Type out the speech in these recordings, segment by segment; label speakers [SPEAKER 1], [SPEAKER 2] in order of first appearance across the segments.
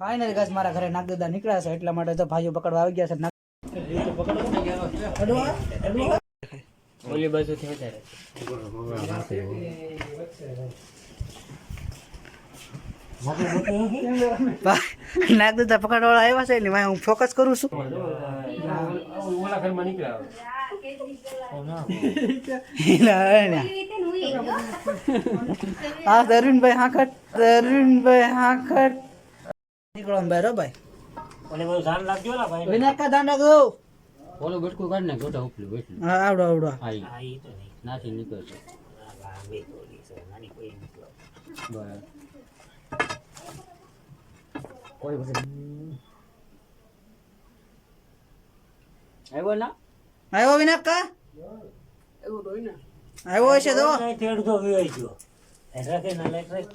[SPEAKER 1] Final guys મારા ઘરે નાગદાદા નીકળ્યા છે એટલા માટે તો ભાઈઓ પકડવા આવી ગયા છે નાગ-.
[SPEAKER 2] ઓલી બાજુથી વધારે
[SPEAKER 1] નાગદાદા પકડવાળા આવ્યા છે ને ભાઈ હું ફોકસ કરું છું
[SPEAKER 2] ઓલા ઘરમાં નીકળ્યા.
[SPEAKER 1] હા તરુણભાઈ હાકટ તરુણભાઈ હાકટ
[SPEAKER 2] ઓલે ધ્યાન રાખજો ને ભાઈ.
[SPEAKER 1] વિનાકા દાંડા ગો
[SPEAKER 3] ઓલું બટકું કાઢ ને ગોટા ઉપલું બેઠું
[SPEAKER 1] હા આવડો આવડો.
[SPEAKER 3] હા ઈ.
[SPEAKER 2] હા ઈ તો નહીં.
[SPEAKER 3] નાથી નીકળશે
[SPEAKER 2] લાંબી તોડી છે નાની કોઈ નીકળો.
[SPEAKER 3] બરાબર.
[SPEAKER 1] કોઈ પછી
[SPEAKER 3] આવ્યો ના?
[SPEAKER 1] આવ્યો વિનાકા? આવ્યો હશે તો.
[SPEAKER 2] અડધો વિવાઈ ગયો એટલે કે ના લાઈટ રાખ.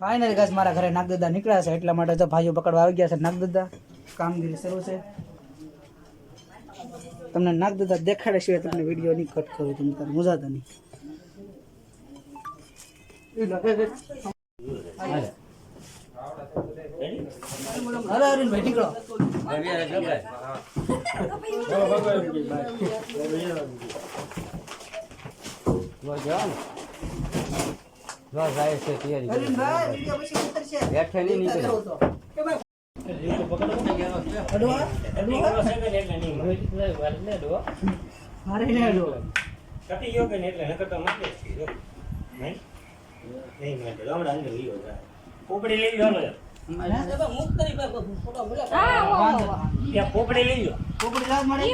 [SPEAKER 1] ફાઇનલ ગાઈસ મારા ઘરે નાગદદા નીકળ્યા છે, એટલા માટે તો ભાઈઓ પકડવા આવી ગયા છે. નાગદદા કામગીરી શરૂ છે. તમને નાગદદા દેખાડે છે તમને વીડિયો નહીં કટ કરું, તમે તાર મુજાતા નહીં.
[SPEAKER 3] જો જાઓ ને જો જાય છે તૈયારી કરી.
[SPEAKER 1] અરવિંદભાઈ પછી ઉતરશે
[SPEAKER 3] બેઠે નહીં નીકળે
[SPEAKER 1] અડવા
[SPEAKER 2] નીકળો છે કે એટલે નહીં મળે. એટલે ડો.
[SPEAKER 1] મારે ને અડવા
[SPEAKER 2] કટી ગયો કે એટલે નકર તો માટે છે, જો. નહીં? નહીં માટે. હમણાં અંદર વિયો જાય. પોપડી લઈ લો. ત્યાં પોપડી લઈ લો
[SPEAKER 1] પોપડી લાજ મારે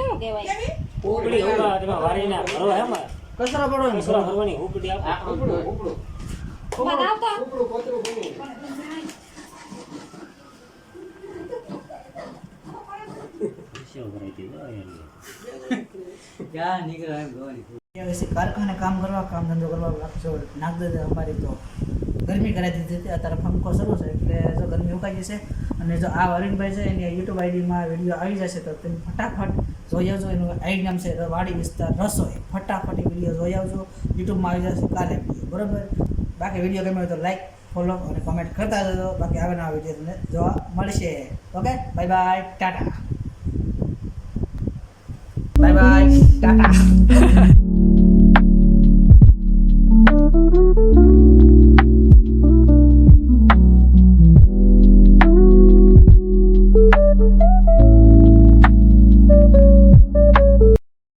[SPEAKER 2] પોપડી હોવા વારીના ભરો એમાં
[SPEAKER 1] કચરો પડો
[SPEAKER 2] કચરા ભરવાની ઉપડી આપો
[SPEAKER 1] ઉપડો કારખાને કામ કરવા કામ ધંધો કરવા લાગશો. નાગદાદા અમારી તો ગરમી કરાવી દીધી હતી. અત્યારે પંખો શરૂ છે એટલે જો ગરમી ઉકાઈ જશે અને જો આ અરવિંદભાઈ છે એની યુટ્યુબ આઈડીમાં વીડિયો આવી જશે તો તમે ફટાફટ જોઈ આવજો. એનું આઈડી નામ છે વાડી વિસ્તાર રસોઈ. ફટાફટ એ વીડિયો જોઈ આવજો. યુટ્યુબમાં આવી જશે કાલે. બરાબર? બાકી વીડિયો ગમ્યો તો લાઈક ફોલો અને કમેન્ટ કરતા જજો બાકી આવે નવા વીડિયો તમને જોવા મળશે. Okay bye bye Tata. Bye bye Tata.